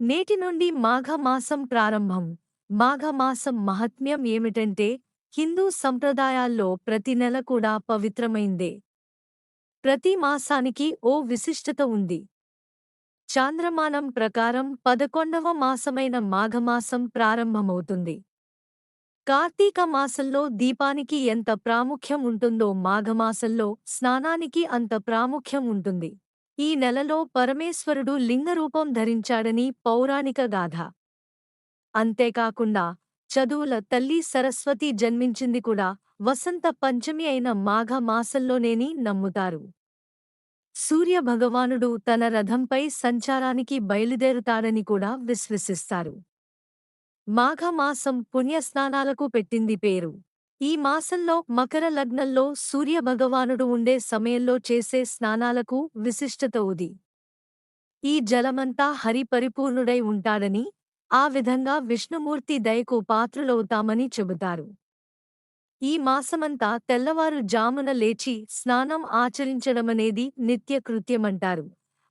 నేటి నుండి మాఘమాసం ప్రారంభం. మాఘమాసం మహత్మ్యం ఏమిటంటే హిందూ సంప్రదాయాల్లో ప్రతి నెల కూడా పవిత్రమైందే. ప్రతి మాసానికి ఓ విశిష్టత ఉంది. చాంద్రమానం ప్రకారం పదకొండవ మాసమైన మాఘమాసం ప్రారంభమవుతుంది. కార్తీక మాసంలో దీపానికి ఎంత ప్రాముఖ్యం ఉంటుందో మాఘమాసంలో స్నానానికి అంత ప్రాముఖ్యం ఉంటుంది. ఈ నెలలో పరమేశ్వరుడు లింగరూపం ధరించాడని పౌరాణిక గాథ. అంతేకాకుండా చదువుల తల్లి సరస్వతి జన్మించింది కూడా వసంత పంచమి అయిన మాఘ మాసంలోనేని నమ్ముతారు. సూర్యభగవానుడు తన రథంపై సంచారానికి బయలుదేరుతాడని కూడా విశ్వసిస్తారు. మాఘమాసం పుణ్యస్నానాలకు పెట్టింది పేరు. ఈ మాసంలో మకర లగ్నంలో సూర్యభగవానుడు ఉండే సమయంలో చేసే స్నానాలకు విశిష్టత ఉది ఈ జలమంతా హరిపరిపూర్ణుడై ఉంటాడని ఆ విధంగా విష్ణుమూర్తి దయకు పాత్రులవుతామని చెబుతారు. ఈ మాసమంతా తెల్లవారు జామున లేచి స్నానం ఆచరించడమనేది నిత్యకృత్యమంటారు.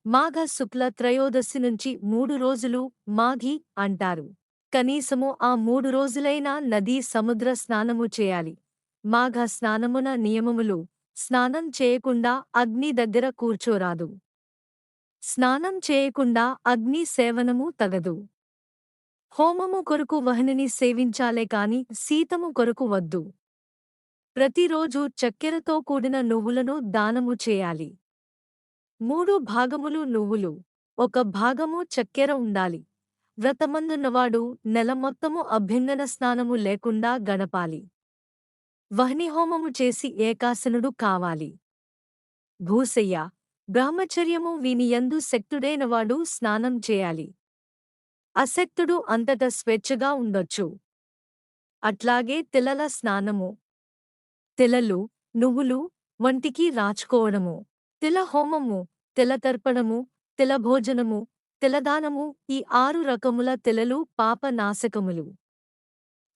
మాఘ శుక్ల త్రయోదశి నుంచి మూడు రోజులు మాఘి అంటారు. కనీసము ఆ మూడు రోజులైనా నదీ సముద్ర స్నానము చేయాలి. మాఘ స్నానమున నియమములు. స్నానం చేయకుండా అగ్ని దగ్గర కూర్చోరాదు. స్నానం చేయకుండా అగ్ని సేవనము తగదు. హోమము కొరకు వహనిని సేవించాలే కాని సీతము కొరకు వద్దు. ప్రతిరోజు చక్కెరతో కూడిన నువ్వులను దానము చేయాలి. మూడు భాగములు నువ్వులు. ఒక భాగము చక్కెర ఉండాలి. వ్రతమందున్నవాడు నెల మొత్తము అభ్యంగన స్నానము లేకుండా గడపాలి. వహ్నిహోమము చేసి ఏకాసనుడు కావాలి. భూసయ్య బ్రహ్మచర్యము వీనియందు శక్తుడైనవాడు స్నానం చేయాలి. అశక్తుడు అంతట స్వేచ్ఛగా ఉండొచ్చు. అట్లాగే తిలల స్నానము. తిలలు నువ్వులు వంటికి రాచుకోవడము. తిల హోమము తిలతర్పణము తిలభోజనము తిలదానము ఈ ఆరు రకముల తిలలు పాపనాశకములు.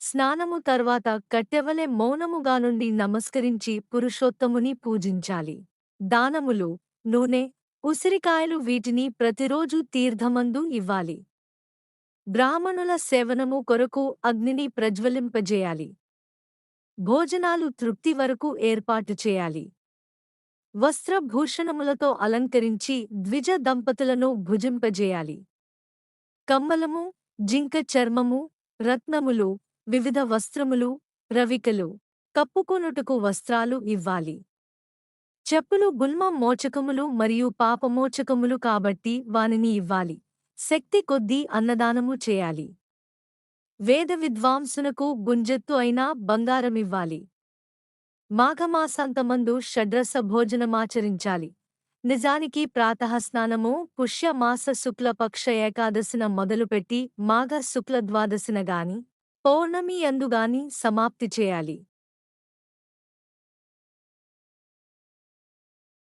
స్నానము తర్వాత కట్టెవలె మౌనముగా నుండి నమస్కరించి పురుషోత్తముని పూజించాలి. దానములు నూనె ఉసిరికాయలు వీటిని ప్రతిరోజు తీర్థమందు ఇవ్వాలి. బ్రాహ్మణుల సేవనము కొరకు అగ్నిని ప్రజ్వలింపజేయాలి. భోజనాలు తృప్తి వరకు ఏర్పాటు చేయాలి. వస్త్రభూషణములతో అలంకరించి ద్విజ దంపతులను భుజింపజేయాలి. కమ్మలము జింక చర్మము రత్నములు వివిధ వస్త్రములు రవికలు కప్పుకొనుటకు వస్త్రాలు ఇవ్వాలి. చెప్పులు గుల్మ మోచకములు మరియు పాపమోచకములు కాబట్టి వానిని ఇవ్వాలి. శక్తి కొద్దీ అన్నదానము చేయాలి. వేద విద్వాంసునకు గుంజెత్తు అయినా బంగారమివ్వాలి. మాఘమాసాంతమందు షడ్రస భోజనమాచరించాలి. నిజానికి ప్రాతఃస్నానము పుష్యమాస శుక్లపక్ష ఏకాదశిన మొదలుపెట్టి మాఘ శుక్ల ద్వాదశిన గాని పౌర్ణమి అందుగాని సమాప్తి చేయాలి.